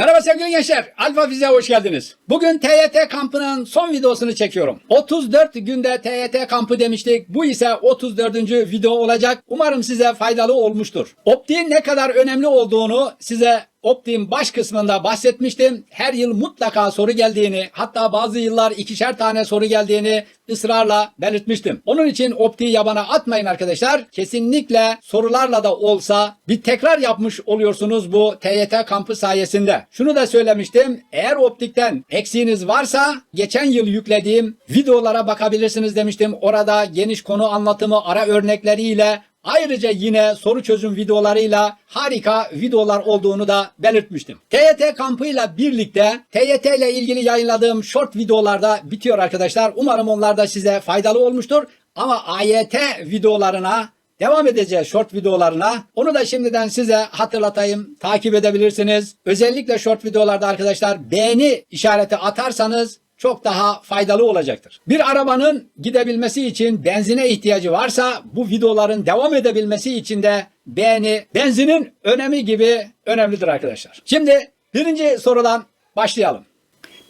Merhaba sevgili gençler. Alfa Fiziğe hoş geldiniz. Bugün TYT kampının son videosunu çekiyorum. 34 günde TYT kampı demiştik. Bu ise 34. video olacak. Umarım size faydalı olmuştur. Optiğin ne kadar önemli olduğunu size Optiğin baş kısmında bahsetmiştim. Her yıl mutlaka soru geldiğini, hatta bazı yıllar ikişer tane soru geldiğini ısrarla belirtmiştim. Onun için optiği yabana atmayın arkadaşlar. Kesinlikle sorularla da olsa bir tekrar yapmış oluyorsunuz bu TYT kampı sayesinde. Şunu da söylemiştim. Eğer optikten eksiğiniz varsa geçen yıl yüklediğim videolara bakabilirsiniz demiştim. Orada geniş konu anlatımı ara örnekleriyle Ayrıca yine soru çözüm videolarıyla harika videolar olduğunu da belirtmiştim. TYT kampıyla birlikte TYT ile ilgili yayınladığım short videolarda bitiyor arkadaşlar. Umarım onlar da size faydalı olmuştur. Ama AYT videolarına devam edeceğiz short videolarına. Onu da şimdiden size hatırlatayım. Takip edebilirsiniz. Özellikle short videolarda arkadaşlar beğeni işareti atarsanız çok daha faydalı olacaktır. Bir arabanın gidebilmesi için benzine ihtiyacı varsa bu videoların devam edebilmesi için de beğeni, benzinin önemi gibi önemlidir arkadaşlar. Şimdi birinci sorudan başlayalım.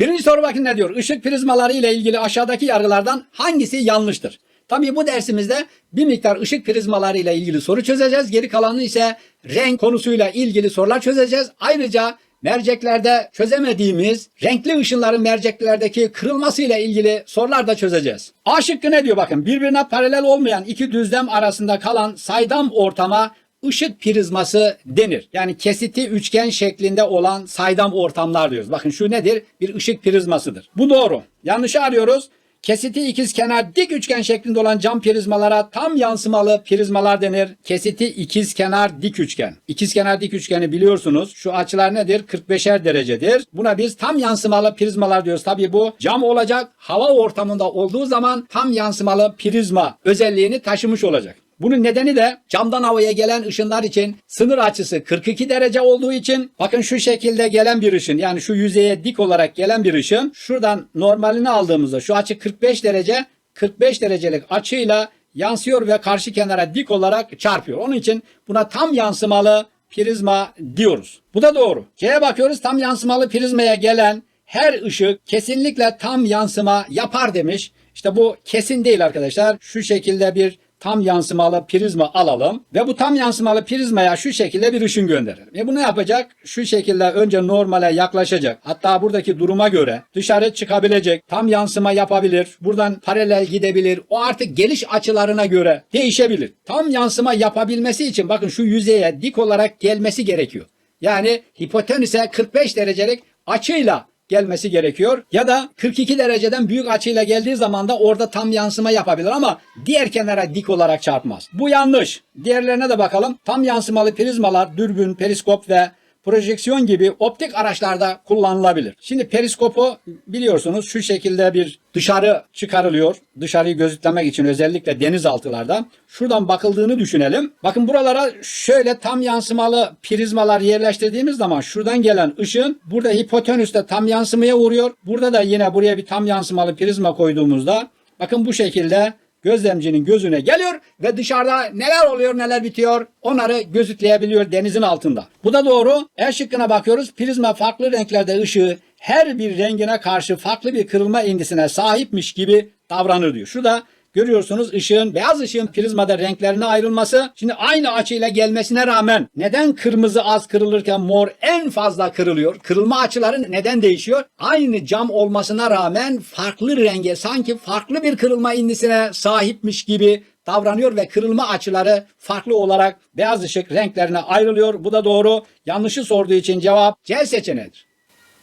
Birinci soru bakın ne diyor? Işık prizmaları ile ilgili aşağıdaki yargılardan hangisi yanlıştır? Tabii bu dersimizde bir miktar ışık prizmaları ile ilgili soru çözeceğiz. Geri kalanını ise renk konusuyla ilgili sorular çözeceğiz. Ayrıca merceklerde çözemediğimiz renkli ışınların merceklerdeki kırılmasıyla ilgili sorular da çözeceğiz. A şıkkı ne diyor bakın birbirine paralel olmayan iki düzlem arasında kalan saydam ortama ışık prizması denir. Yani kesiti üçgen şeklinde olan saydam ortamlar diyoruz. Bakın şu nedir? Bir ışık prizmasıdır. Bu doğru. Yanlışı arıyoruz. Kesiti ikizkenar dik üçgen şeklinde olan cam prizmalara tam yansımalı prizmalar denir. Kesiti ikizkenar dik üçgen. İkizkenar dik üçgeni biliyorsunuz. Şu açılar nedir? 45'er derecedir. Buna biz tam yansımalı prizmalar diyoruz. Tabii bu cam olacak. Hava ortamında olduğu zaman tam yansımalı prizma özelliğini taşımış olacak. Bunun nedeni de camdan havaya gelen ışınlar için sınır açısı 42 derece olduğu için bakın şu şekilde gelen bir ışın yani şu yüzeye dik olarak gelen bir ışın şuradan normalini aldığımızda şu açı 45 derece 45 derecelik açıyla yansıyor ve karşı kenara dik olarak çarpıyor. Onun için buna tam yansımalı prizma diyoruz. Bu da doğru. C'ye bakıyoruz tam yansımalı prizmaya gelen her ışık kesinlikle tam yansıma yapar demiş. İşte bu kesin değil arkadaşlar. Şu şekilde bir tam yansımalı prizma alalım ve bu tam yansımalı prizmaya şu şekilde bir ışın gönderelim. E bu ne yapacak? Şu şekilde önce normale yaklaşacak. Hatta buradaki duruma göre dışarı çıkabilecek, tam yansıma yapabilir, buradan paralel gidebilir. O artık geliş açılarına göre değişebilir. Tam yansıma yapabilmesi için bakın şu yüzeye dik olarak gelmesi gerekiyor. Yani hipotenüse 45 derecelik açıyla gelmesi gerekiyor. Ya da 42 dereceden büyük açıyla geldiği zaman da orada tam yansıma yapabilir ama diğer kenara dik olarak çarpmaz. Bu yanlış. Diğerlerine de bakalım. Tam yansımalı prizmalar, dürbün, periskop ve projeksiyon gibi optik araçlarda kullanılabilir. Şimdi periskopu biliyorsunuz şu şekilde bir dışarı çıkarılıyor. Dışarıyı gözetlemek için özellikle denizaltılarda. Şuradan bakıldığını düşünelim. Bakın buralara şöyle tam yansımalı prizmalar yerleştirdiğimiz zaman şuradan gelen ışın burada hipotenüste tam yansımaya uğruyor. Burada da yine buraya bir tam yansımalı prizma koyduğumuzda bakın bu şekilde gözlemcinin gözüne geliyor ve dışarıda neler oluyor neler bitiyor onları gözütleyebiliyor denizin altında. Bu da doğru. E şıkkına bakıyoruz. Prizma farklı renklerde ışığı her bir rengine karşı farklı bir kırılma indisine sahipmiş gibi davranır diyor. Şurada Görüyorsunuz ışığın, beyaz ışığın prizmada renklerine ayrılması. Şimdi aynı açıyla gelmesine rağmen neden kırmızı az kırılırken mor en fazla kırılıyor? Kırılma açıları neden değişiyor? Aynı cam olmasına rağmen farklı renge sanki farklı bir kırılma indisine sahipmiş gibi davranıyor ve kırılma açıları farklı olarak beyaz ışık renklerine ayrılıyor. Bu da doğru. Yanlışı sorduğu için cevap C seçeneğidir.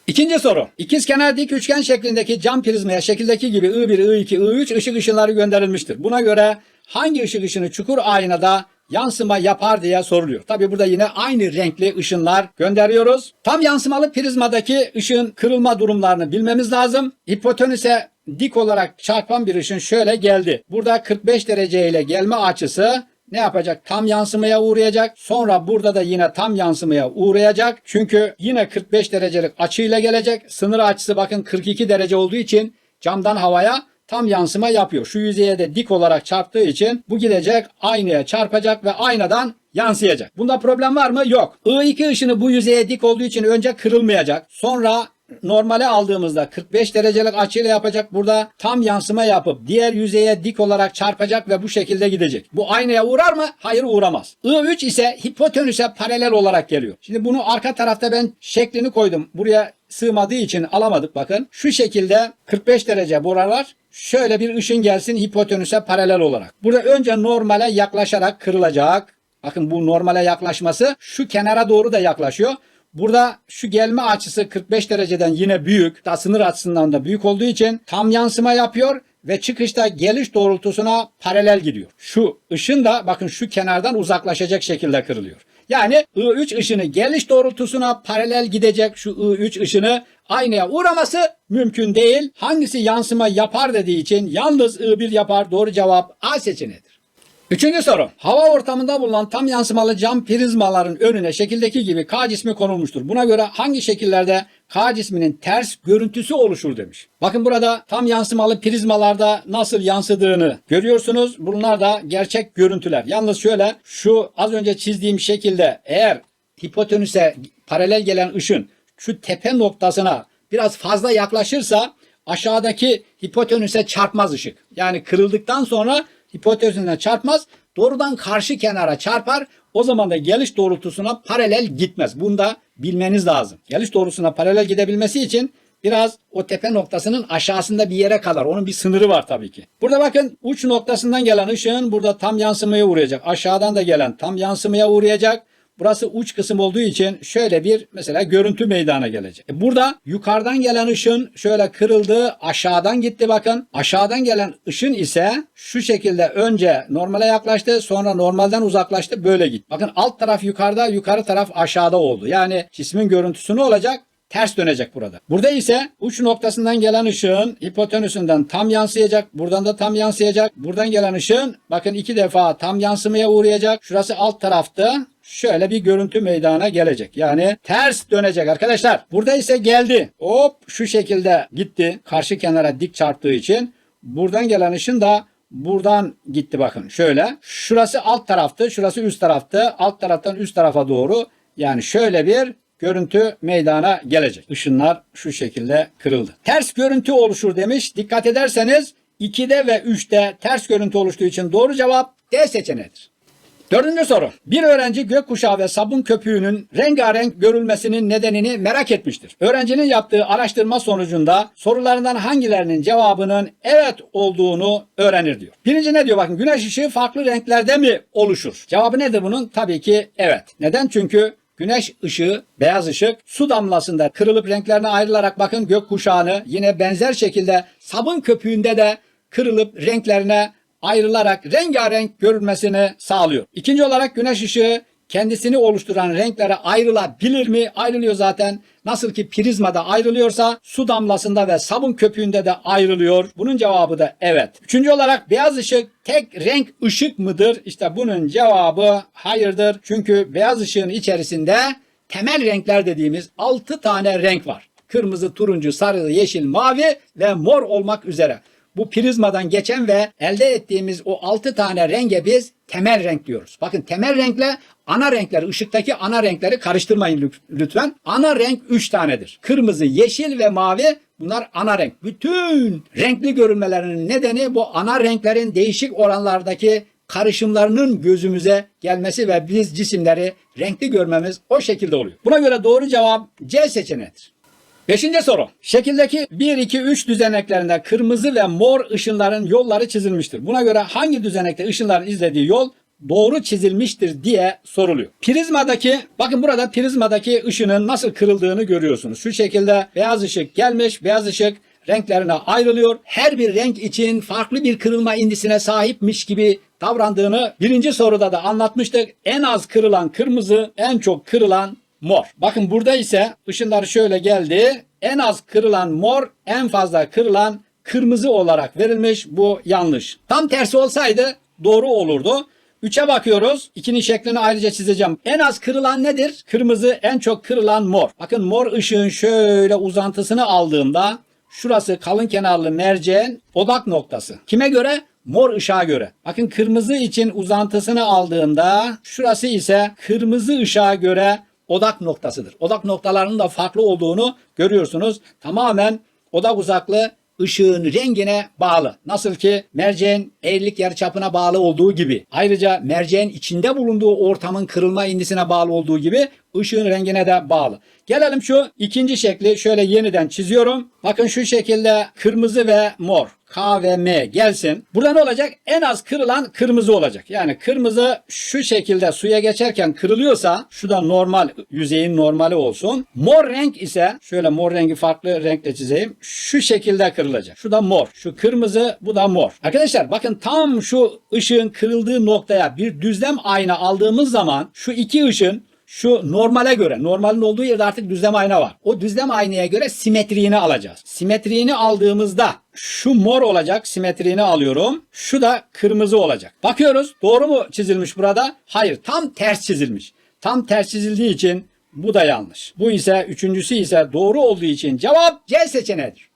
İkinci soru. İkizkenar dik üçgen şeklindeki cam prizmaya şekildeki gibi I1, I2, I3 ışık ışınları gönderilmiştir. Buna göre hangi ışık ışını çukur aynada yansıma yapar diye soruluyor. Tabi burada yine aynı renkli ışınlar gönderiyoruz. Tam yansımalı prizmadaki ışığın kırılma durumlarını bilmemiz lazım. Hipotenüse dik olarak çarpan bir ışın şöyle geldi. Burada 45 derece ile gelme açısı ne yapacak? Tam yansımaya uğrayacak. Sonra burada da yine tam yansımaya uğrayacak. Çünkü yine 45 derecelik açıyla gelecek. Sınır açısı bakın 42 derece olduğu için camdan havaya tam yansıma yapıyor. Şu yüzeye de dik olarak çarptığı için bu gidecek aynaya çarpacak ve aynadan yansıyacak. Bunda problem var mı? Yok. I2 ışını bu yüzeye dik olduğu için önce kırılmayacak. Sonra normale aldığımızda 45 derecelik açıyla yapacak. Burada tam yansıma yapıp diğer yüzeye dik olarak çarpacak ve bu şekilde gidecek. Bu aynaya uğrar mı? Hayır uğramaz. I3 ise hipotenüse paralel olarak geliyor. Şimdi bunu arka tarafta ben şeklini koydum. Buraya sığmadığı için alamadık bakın. Şu şekilde 45 derece buralar şöyle bir ışın gelsin hipotenüse paralel olarak. Burada önce normale yaklaşarak kırılacak. Bakın bu normale yaklaşması şu kenara doğru da yaklaşıyor. Burada şu gelme açısı 45 dereceden yine büyük. Da sınır açısından da büyük olduğu için tam yansıma yapıyor ve çıkışta geliş doğrultusuna paralel gidiyor. Şu ışın da bakın şu kenardan uzaklaşacak şekilde kırılıyor. Yani I3 ışını geliş doğrultusuna paralel gidecek şu I3 ışını aynaya uğraması mümkün değil. Hangisi yansıma yapar dediği için yalnız I1 yapar. Doğru cevap A seçeneğidir. Üçüncü soru. Hava ortamında bulunan tam yansımalı cam prizmaların önüne şekildeki gibi K cismi konulmuştur. Buna göre hangi şekillerde K cisminin ters görüntüsü oluşur demiş. Bakın burada tam yansımalı prizmalarda nasıl yansıdığını görüyorsunuz. Bunlar da gerçek görüntüler. Yalnız şöyle şu az önce çizdiğim şekilde eğer hipotenüse paralel gelen ışın şu tepe noktasına biraz fazla yaklaşırsa aşağıdaki hipotenüse çarpmaz ışık. Yani kırıldıktan sonra hipotenüsüne çarpmaz. Doğrudan karşı kenara çarpar. O zaman da geliş doğrultusuna paralel gitmez. Bunu da bilmeniz lazım. Geliş doğrultusuna paralel gidebilmesi için biraz o tepe noktasının aşağısında bir yere kadar. Onun bir sınırı var tabii ki. Burada bakın uç noktasından gelen ışığın burada tam yansımaya uğrayacak. Aşağıdan da gelen tam yansımaya uğrayacak. Burası uç kısım olduğu için şöyle bir mesela görüntü meydana gelecek. E burada yukarıdan gelen ışın şöyle kırıldı aşağıdan gitti bakın. Aşağıdan gelen ışın ise şu şekilde önce normale yaklaştı sonra normalden uzaklaştı böyle gitti. Bakın alt taraf yukarıda yukarı taraf aşağıda oldu. Yani cismin görüntüsü ne olacak? ters dönecek burada. Burada ise uç noktasından gelen ışığın hipotenüsünden tam yansıyacak. Buradan da tam yansıyacak. Buradan gelen ışığın bakın iki defa tam yansımaya uğrayacak. Şurası alt tarafta şöyle bir görüntü meydana gelecek. Yani ters dönecek arkadaşlar. Burada ise geldi. Hop şu şekilde gitti. Karşı kenara dik çarptığı için. Buradan gelen ışın da buradan gitti bakın şöyle. Şurası alt taraftı. Şurası üst taraftı. Alt taraftan üst tarafa doğru. Yani şöyle bir görüntü meydana gelecek. Işınlar şu şekilde kırıldı. Ters görüntü oluşur demiş. Dikkat ederseniz 2'de ve 3'te ters görüntü oluştuğu için doğru cevap D seçeneğidir. Dördüncü soru. Bir öğrenci gökkuşağı ve sabun köpüğünün rengarenk görülmesinin nedenini merak etmiştir. Öğrencinin yaptığı araştırma sonucunda sorularından hangilerinin cevabının evet olduğunu öğrenir diyor. Birinci ne diyor bakın güneş ışığı farklı renklerde mi oluşur? Cevabı nedir bunun? Tabii ki evet. Neden? Çünkü Güneş ışığı, beyaz ışık su damlasında kırılıp renklerine ayrılarak bakın gökkuşağını yine benzer şekilde sabun köpüğünde de kırılıp renklerine ayrılarak rengarenk görünmesini sağlıyor. İkinci olarak güneş ışığı kendisini oluşturan renklere ayrılabilir mi? Ayrılıyor zaten. Nasıl ki prizmada ayrılıyorsa su damlasında ve sabun köpüğünde de ayrılıyor. Bunun cevabı da evet. Üçüncü olarak beyaz ışık tek renk ışık mıdır? İşte bunun cevabı hayırdır. Çünkü beyaz ışığın içerisinde temel renkler dediğimiz 6 tane renk var. Kırmızı, turuncu, sarı, yeşil, mavi ve mor olmak üzere bu prizmadan geçen ve elde ettiğimiz o 6 tane renge biz temel renk diyoruz. Bakın temel renkle ana renkleri, ışıktaki ana renkleri karıştırmayın lütfen. Ana renk 3 tanedir. Kırmızı, yeşil ve mavi bunlar ana renk. Bütün renkli görünmelerinin nedeni bu ana renklerin değişik oranlardaki karışımlarının gözümüze gelmesi ve biz cisimleri renkli görmemiz o şekilde oluyor. Buna göre doğru cevap C seçeneğidir. Beşinci soru. Şekildeki 1, 2, 3 düzeneklerinde kırmızı ve mor ışınların yolları çizilmiştir. Buna göre hangi düzenekte ışınların izlediği yol doğru çizilmiştir diye soruluyor. Prizmadaki bakın burada prizmadaki ışının nasıl kırıldığını görüyorsunuz. Şu şekilde beyaz ışık gelmiş. Beyaz ışık renklerine ayrılıyor. Her bir renk için farklı bir kırılma indisine sahipmiş gibi davrandığını birinci soruda da anlatmıştık. En az kırılan kırmızı, en çok kırılan mor. Bakın burada ise ışınlar şöyle geldi. En az kırılan mor, en fazla kırılan kırmızı olarak verilmiş. Bu yanlış. Tam tersi olsaydı doğru olurdu. 3'e bakıyoruz. 2'nin şeklini ayrıca çizeceğim. En az kırılan nedir? Kırmızı, en çok kırılan mor. Bakın mor ışığın şöyle uzantısını aldığımda şurası kalın kenarlı merceğin odak noktası. Kime göre? mor ışığa göre. Bakın kırmızı için uzantısını aldığında şurası ise kırmızı ışığa göre odak noktasıdır. Odak noktalarının da farklı olduğunu görüyorsunuz. Tamamen odak uzaklığı ışığın rengine bağlı. Nasıl ki merceğin eğrilik yarıçapına bağlı olduğu gibi. Ayrıca merceğin içinde bulunduğu ortamın kırılma indisine bağlı olduğu gibi ışığın rengine de bağlı. Gelelim şu ikinci şekli şöyle yeniden çiziyorum. Bakın şu şekilde kırmızı ve mor. K ve M gelsin. Burada ne olacak? En az kırılan kırmızı olacak. Yani kırmızı şu şekilde suya geçerken kırılıyorsa şu da normal yüzeyin normali olsun. Mor renk ise şöyle mor rengi farklı renkle çizeyim. Şu şekilde kırılacak. Şu da mor. Şu kırmızı bu da mor. Arkadaşlar bakın tam şu ışığın kırıldığı noktaya bir düzlem ayna aldığımız zaman şu iki ışın şu normale göre, normalin olduğu yerde artık düzlem ayna var. O düzlem aynaya göre simetriğini alacağız. Simetriğini aldığımızda şu mor olacak, simetriğini alıyorum. Şu da kırmızı olacak. Bakıyoruz doğru mu çizilmiş burada? Hayır, tam ters çizilmiş. Tam ters çizildiği için bu da yanlış. Bu ise üçüncüsü ise doğru olduğu için cevap C seçeneğidir.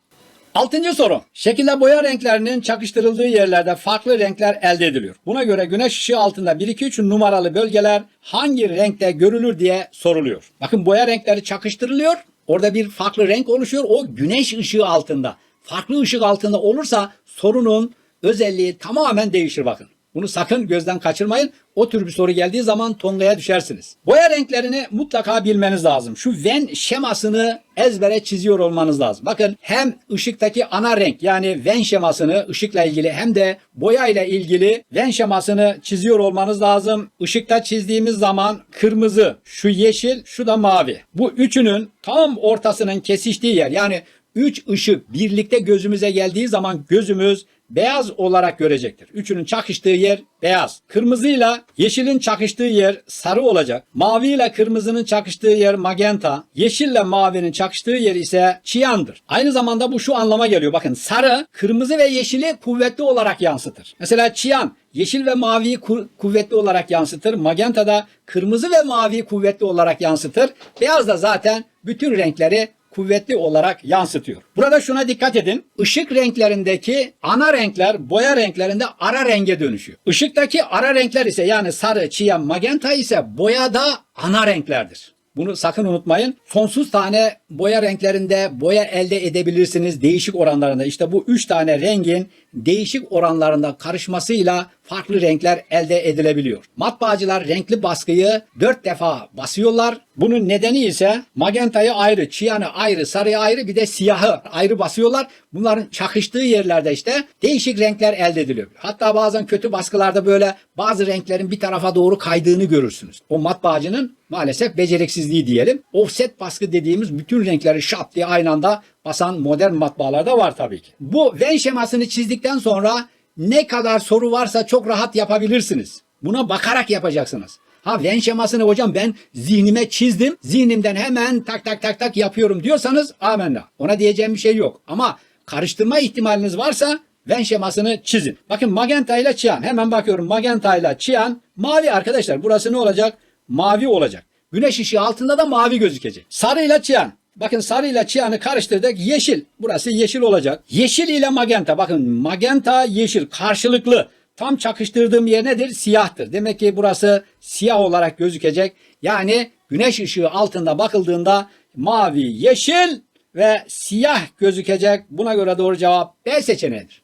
Altıncı soru. Şekilde boya renklerinin çakıştırıldığı yerlerde farklı renkler elde ediliyor. Buna göre güneş ışığı altında 1 2 3 numaralı bölgeler hangi renkte görülür diye soruluyor. Bakın boya renkleri çakıştırılıyor. Orada bir farklı renk oluşuyor. O güneş ışığı altında. Farklı ışık altında olursa sorunun özelliği tamamen değişir bakın. Bunu sakın gözden kaçırmayın. O tür bir soru geldiği zaman tongaya düşersiniz. Boya renklerini mutlaka bilmeniz lazım. Şu Venn şemasını ezbere çiziyor olmanız lazım. Bakın hem ışıktaki ana renk yani Venn şemasını ışıkla ilgili hem de boya ile ilgili Venn şemasını çiziyor olmanız lazım. Işıkta çizdiğimiz zaman kırmızı, şu yeşil, şu da mavi. Bu üçünün tam ortasının kesiştiği yer yani üç ışık birlikte gözümüze geldiği zaman gözümüz beyaz olarak görecektir. Üçünün çakıştığı yer beyaz. Kırmızıyla yeşilin çakıştığı yer sarı olacak. Mavi ile kırmızının çakıştığı yer magenta. Yeşille mavinin çakıştığı yer ise çiyandır. Aynı zamanda bu şu anlama geliyor. Bakın sarı kırmızı ve yeşili kuvvetli olarak yansıtır. Mesela çiyan yeşil ve maviyi ku- kuvvetli olarak yansıtır. Magenta da kırmızı ve maviyi kuvvetli olarak yansıtır. Beyaz da zaten bütün renkleri kuvvetli olarak yansıtıyor. Burada şuna dikkat edin. Işık renklerindeki ana renkler boya renklerinde ara renge dönüşüyor. Işıktaki ara renkler ise yani sarı, çiyan, magenta ise boyada ana renklerdir. Bunu sakın unutmayın. Sonsuz tane boya renklerinde boya elde edebilirsiniz değişik oranlarında. İşte bu üç tane rengin değişik oranlarında karışmasıyla farklı renkler elde edilebiliyor. Matbaacılar renkli baskıyı dört defa basıyorlar. Bunun nedeni ise magentayı ayrı, çiyanı ayrı, sarıyı ayrı bir de siyahı ayrı basıyorlar. Bunların çakıştığı yerlerde işte değişik renkler elde ediliyor. Hatta bazen kötü baskılarda böyle bazı renklerin bir tarafa doğru kaydığını görürsünüz. O matbaacının maalesef beceriksizliği diyelim. Offset baskı dediğimiz bütün renkleri şap diye aynı anda basan modern matbaalarda var tabii ki. Bu Venn şemasını çizdikten sonra ne kadar soru varsa çok rahat yapabilirsiniz. Buna bakarak yapacaksınız. Ha Venn şemasını hocam ben zihnime çizdim. Zihnimden hemen tak tak tak tak yapıyorum diyorsanız amenna. Ona diyeceğim bir şey yok. Ama karıştırma ihtimaliniz varsa Venn şemasını çizin. Bakın magenta ile çiyan. Hemen bakıyorum magenta ile çiyan. Mavi arkadaşlar burası ne olacak? Mavi olacak. Güneş ışığı altında da mavi gözükecek. Sarı ile çiyan. Bakın sarı ile çiyanı karıştırdık. Yeşil. Burası yeşil olacak. Yeşil ile magenta. Bakın magenta yeşil karşılıklı. Tam çakıştırdığım yer nedir? Siyahtır. Demek ki burası siyah olarak gözükecek. Yani güneş ışığı altında bakıldığında mavi, yeşil ve siyah gözükecek. Buna göre doğru cevap B seçeneğidir.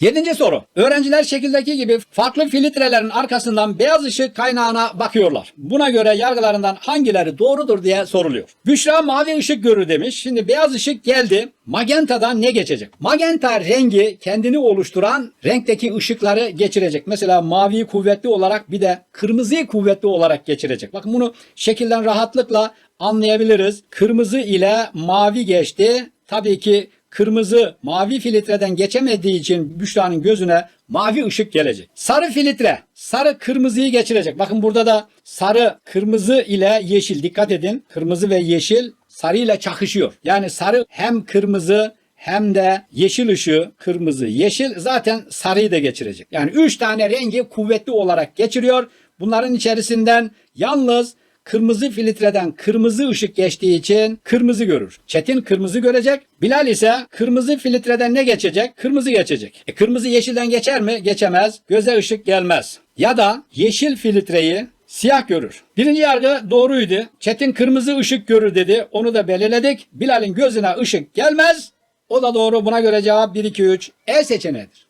Yedinci soru. Öğrenciler şekildeki gibi farklı filtrelerin arkasından beyaz ışık kaynağına bakıyorlar. Buna göre yargılarından hangileri doğrudur diye soruluyor. Büşra mavi ışık görür demiş. Şimdi beyaz ışık geldi. Magenta'dan ne geçecek? Magenta rengi kendini oluşturan renkteki ışıkları geçirecek. Mesela maviyi kuvvetli olarak bir de kırmızıyı kuvvetli olarak geçirecek. Bakın bunu şekilden rahatlıkla anlayabiliriz. Kırmızı ile mavi geçti. Tabii ki kırmızı mavi filtreden geçemediği için Büşra'nın gözüne mavi ışık gelecek. Sarı filtre sarı kırmızıyı geçirecek. Bakın burada da sarı kırmızı ile yeşil dikkat edin. Kırmızı ve yeşil sarı ile çakışıyor. Yani sarı hem kırmızı hem de yeşil ışığı kırmızı yeşil zaten sarıyı da geçirecek. Yani üç tane rengi kuvvetli olarak geçiriyor. Bunların içerisinden yalnız kırmızı filtreden kırmızı ışık geçtiği için kırmızı görür. Çetin kırmızı görecek. Bilal ise kırmızı filtreden ne geçecek? Kırmızı geçecek. E, kırmızı yeşilden geçer mi? Geçemez. Göze ışık gelmez. Ya da yeşil filtreyi siyah görür. Birinci yargı doğruydu. Çetin kırmızı ışık görür dedi. Onu da belirledik. Bilal'in gözüne ışık gelmez. O da doğru. Buna göre cevap 1, 2, 3. E seçeneğidir.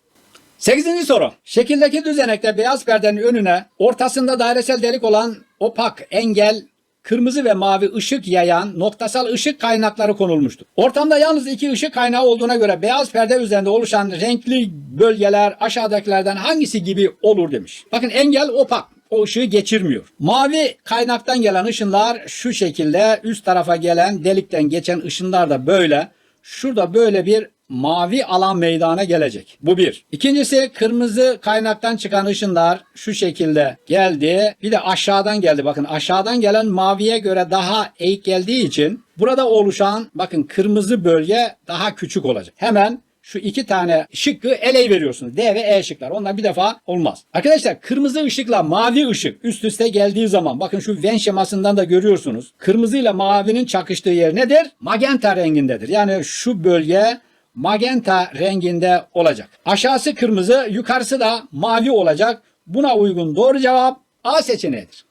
Sekizinci soru. Şekildeki düzenekte beyaz perdenin önüne ortasında dairesel delik olan opak, engel, kırmızı ve mavi ışık yayan noktasal ışık kaynakları konulmuştur. Ortamda yalnız iki ışık kaynağı olduğuna göre beyaz perde üzerinde oluşan renkli bölgeler aşağıdakilerden hangisi gibi olur demiş. Bakın engel opak. O ışığı geçirmiyor. Mavi kaynaktan gelen ışınlar şu şekilde üst tarafa gelen delikten geçen ışınlar da böyle. Şurada böyle bir mavi alan meydana gelecek. Bu bir. İkincisi kırmızı kaynaktan çıkan ışınlar şu şekilde geldi. Bir de aşağıdan geldi. Bakın aşağıdan gelen maviye göre daha eğik geldiği için burada oluşan bakın kırmızı bölge daha küçük olacak. Hemen şu iki tane şıkkı ele veriyorsunuz. D ve E şıklar. Onlar bir defa olmaz. Arkadaşlar kırmızı ışıkla mavi ışık üst üste geldiği zaman bakın şu Venn şemasından da görüyorsunuz. Kırmızı ile mavinin çakıştığı yer nedir? Magenta rengindedir. Yani şu bölge magenta renginde olacak. Aşağısı kırmızı, yukarısı da mavi olacak. Buna uygun doğru cevap A seçeneğidir.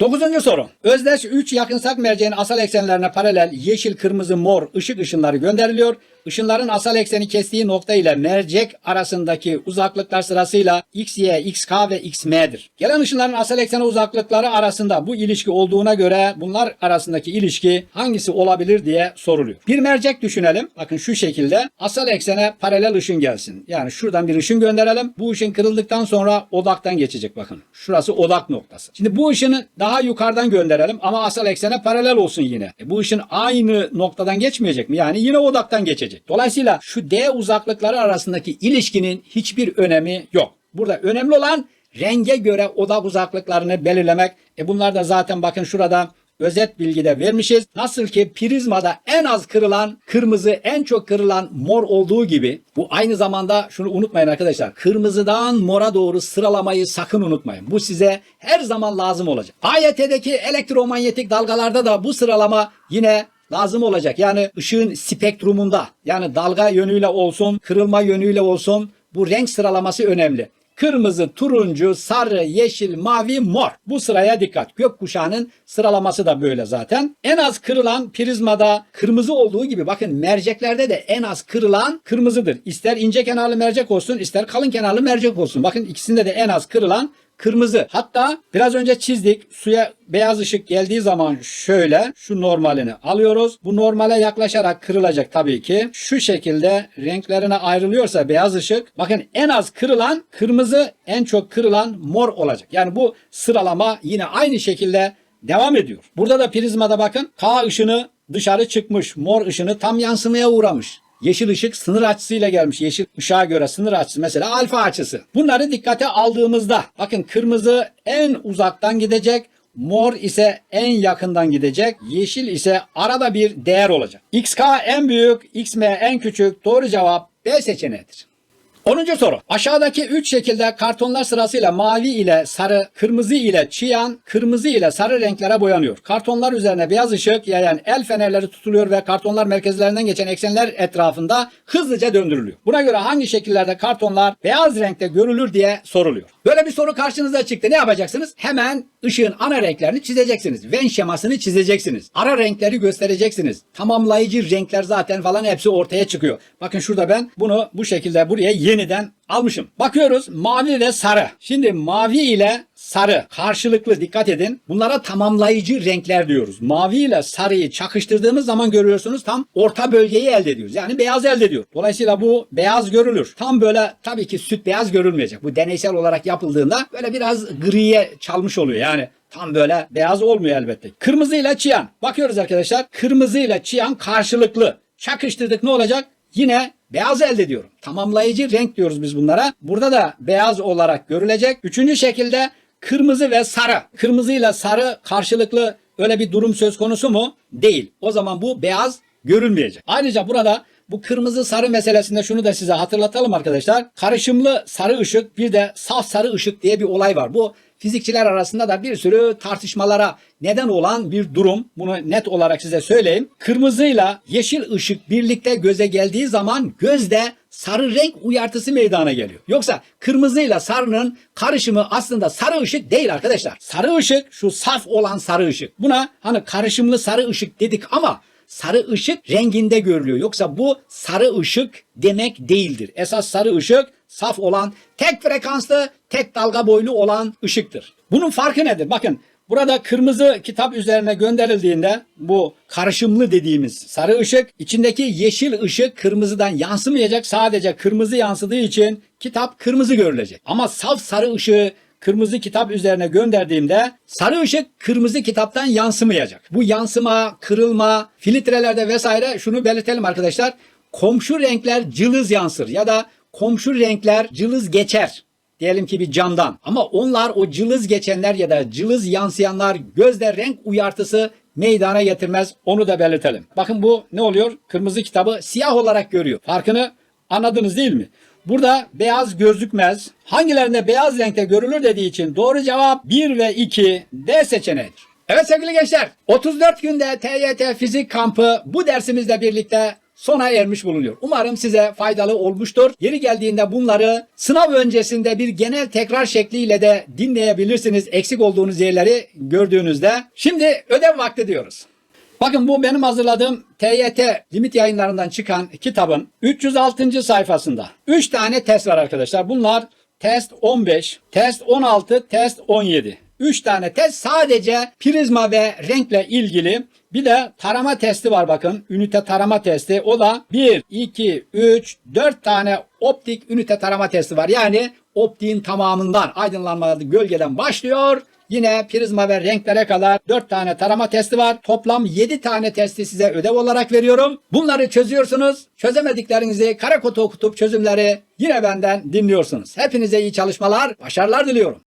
Dokuzuncu soru. Özdeş 3 yakınsak merceğin asal eksenlerine paralel yeşil, kırmızı, mor ışık ışınları gönderiliyor. Işınların asal ekseni kestiği nokta ile mercek arasındaki uzaklıklar sırasıyla x, y, x, k ve x, m'dir. Gelen ışınların asal ekseni uzaklıkları arasında bu ilişki olduğuna göre bunlar arasındaki ilişki hangisi olabilir diye soruluyor. Bir mercek düşünelim. Bakın şu şekilde asal eksene paralel ışın gelsin. Yani şuradan bir ışın gönderelim. Bu ışın kırıldıktan sonra odaktan geçecek bakın. Şurası odak noktası. Şimdi bu ışını daha yukarıdan gönderelim ama asal eksene paralel olsun yine. E bu ışın aynı noktadan geçmeyecek mi? Yani yine odaktan geçecek. Dolayısıyla şu D uzaklıkları arasındaki ilişkinin hiçbir önemi yok. Burada önemli olan renge göre odak uzaklıklarını belirlemek. E bunlar da zaten bakın şurada özet bilgide vermişiz. Nasıl ki prizmada en az kırılan kırmızı, en çok kırılan mor olduğu gibi bu aynı zamanda şunu unutmayın arkadaşlar. Kırmızıdan mora doğru sıralamayı sakın unutmayın. Bu size her zaman lazım olacak. AYT'deki elektromanyetik dalgalarda da bu sıralama yine lazım olacak. Yani ışığın spektrumunda yani dalga yönüyle olsun, kırılma yönüyle olsun bu renk sıralaması önemli. Kırmızı, turuncu, sarı, yeşil, mavi, mor. Bu sıraya dikkat. Gökkuşağının sıralaması da böyle zaten. En az kırılan prizmada kırmızı olduğu gibi bakın merceklerde de en az kırılan kırmızıdır. İster ince kenarlı mercek olsun, ister kalın kenarlı mercek olsun. Bakın ikisinde de en az kırılan kırmızı. Hatta biraz önce çizdik. Suya beyaz ışık geldiği zaman şöyle şu normalini alıyoruz. Bu normale yaklaşarak kırılacak tabii ki. Şu şekilde renklerine ayrılıyorsa beyaz ışık bakın en az kırılan kırmızı en çok kırılan mor olacak. Yani bu sıralama yine aynı şekilde devam ediyor. Burada da prizmada bakın K ışını dışarı çıkmış. Mor ışını tam yansımaya uğramış. Yeşil ışık sınır açısıyla gelmiş. Yeşil ışığa göre sınır açısı mesela alfa açısı. Bunları dikkate aldığımızda bakın kırmızı en uzaktan gidecek. Mor ise en yakından gidecek. Yeşil ise arada bir değer olacak. XK en büyük, XM en küçük. Doğru cevap B seçeneğidir. 10. soru. Aşağıdaki 3 şekilde kartonlar sırasıyla mavi ile sarı, kırmızı ile çiyan, kırmızı ile sarı renklere boyanıyor. Kartonlar üzerine beyaz ışık yayan el fenerleri tutuluyor ve kartonlar merkezlerinden geçen eksenler etrafında hızlıca döndürülüyor. Buna göre hangi şekillerde kartonlar beyaz renkte görülür diye soruluyor. Böyle bir soru karşınıza çıktı. Ne yapacaksınız? Hemen ışığın ana renklerini çizeceksiniz. Venn şemasını çizeceksiniz. Ara renkleri göstereceksiniz. Tamamlayıcı renkler zaten falan hepsi ortaya çıkıyor. Bakın şurada ben bunu bu şekilde buraya yeniden almışım. Bakıyoruz mavi ve sarı. Şimdi mavi ile sarı karşılıklı dikkat edin. Bunlara tamamlayıcı renkler diyoruz. Mavi ile sarıyı çakıştırdığımız zaman görüyorsunuz tam orta bölgeyi elde ediyoruz. Yani beyaz elde ediyor. Dolayısıyla bu beyaz görülür. Tam böyle tabii ki süt beyaz görülmeyecek. Bu deneysel olarak yapıldığında böyle biraz griye çalmış oluyor. Yani Tam böyle beyaz olmuyor elbette. Kırmızı ile çiyan. Bakıyoruz arkadaşlar. Kırmızı ile çiyan karşılıklı. Çakıştırdık ne olacak? Yine beyaz elde ediyorum. Tamamlayıcı renk diyoruz biz bunlara. Burada da beyaz olarak görülecek. Üçüncü şekilde kırmızı ve sarı. Kırmızı ile sarı karşılıklı öyle bir durum söz konusu mu? Değil. O zaman bu beyaz görülmeyecek. Ayrıca burada bu kırmızı sarı meselesinde şunu da size hatırlatalım arkadaşlar. Karışımlı sarı ışık bir de saf sarı ışık diye bir olay var. Bu fizikçiler arasında da bir sürü tartışmalara neden olan bir durum. Bunu net olarak size söyleyeyim. Kırmızıyla yeşil ışık birlikte göze geldiği zaman gözde sarı renk uyartısı meydana geliyor. Yoksa kırmızıyla sarının karışımı aslında sarı ışık değil arkadaşlar. Sarı ışık şu saf olan sarı ışık. Buna hani karışımlı sarı ışık dedik ama sarı ışık renginde görülüyor. Yoksa bu sarı ışık demek değildir. Esas sarı ışık saf olan, tek frekanslı, tek dalga boylu olan ışıktır. Bunun farkı nedir? Bakın Burada kırmızı kitap üzerine gönderildiğinde bu karışımlı dediğimiz sarı ışık içindeki yeşil ışık kırmızıdan yansımayacak. Sadece kırmızı yansıdığı için kitap kırmızı görülecek. Ama saf sarı ışığı kırmızı kitap üzerine gönderdiğimde sarı ışık kırmızı kitaptan yansımayacak. Bu yansıma, kırılma, filtrelerde vesaire şunu belirtelim arkadaşlar. Komşu renkler cılız yansır ya da komşu renkler cılız geçer. Diyelim ki bir camdan. Ama onlar o cılız geçenler ya da cılız yansıyanlar gözde renk uyartısı meydana getirmez. Onu da belirtelim. Bakın bu ne oluyor? Kırmızı kitabı siyah olarak görüyor. Farkını anladınız değil mi? Burada beyaz gözükmez. Hangilerinde beyaz renkte görülür dediği için doğru cevap 1 ve 2 D seçeneğidir. Evet sevgili gençler 34 günde TYT fizik kampı bu dersimizle birlikte sona ermiş bulunuyor. Umarım size faydalı olmuştur. Yeri geldiğinde bunları sınav öncesinde bir genel tekrar şekliyle de dinleyebilirsiniz. Eksik olduğunuz yerleri gördüğünüzde. Şimdi ödev vakti diyoruz. Bakın bu benim hazırladığım TYT limit yayınlarından çıkan kitabın 306. sayfasında 3 tane test var arkadaşlar. Bunlar test 15, test 16, test 17. 3 tane test sadece prizma ve renkle ilgili. Bir de tarama testi var bakın. Ünite tarama testi. O da 1, 2, 3, 4 tane optik ünite tarama testi var. Yani optiğin tamamından aydınlanma gölgeden başlıyor. Yine prizma ve renklere kadar 4 tane tarama testi var. Toplam 7 tane testi size ödev olarak veriyorum. Bunları çözüyorsunuz. Çözemediklerinizi kara kutu okutup çözümleri yine benden dinliyorsunuz. Hepinize iyi çalışmalar, başarılar diliyorum.